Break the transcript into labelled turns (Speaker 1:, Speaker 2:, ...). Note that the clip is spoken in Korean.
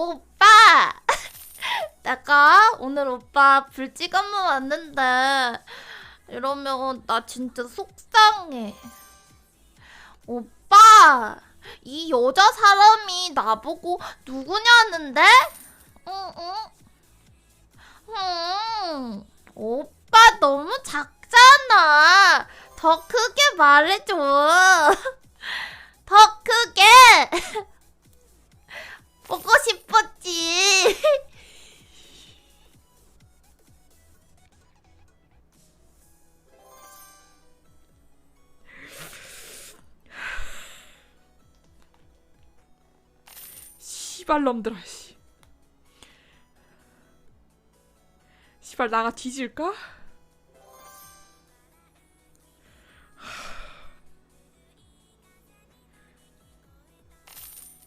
Speaker 1: 오빠! 내가 오늘 오빠 불찌감만 왔는데 이러면 나 진짜 속상해. 오빠! 이 여자 사람이 나보고 누구냐는데? 응, 응. 음, 오빠 너무 작잖아. 더 크게 말해줘.
Speaker 2: 씨발놈들아 씨. 씨발 나가 뒤질까?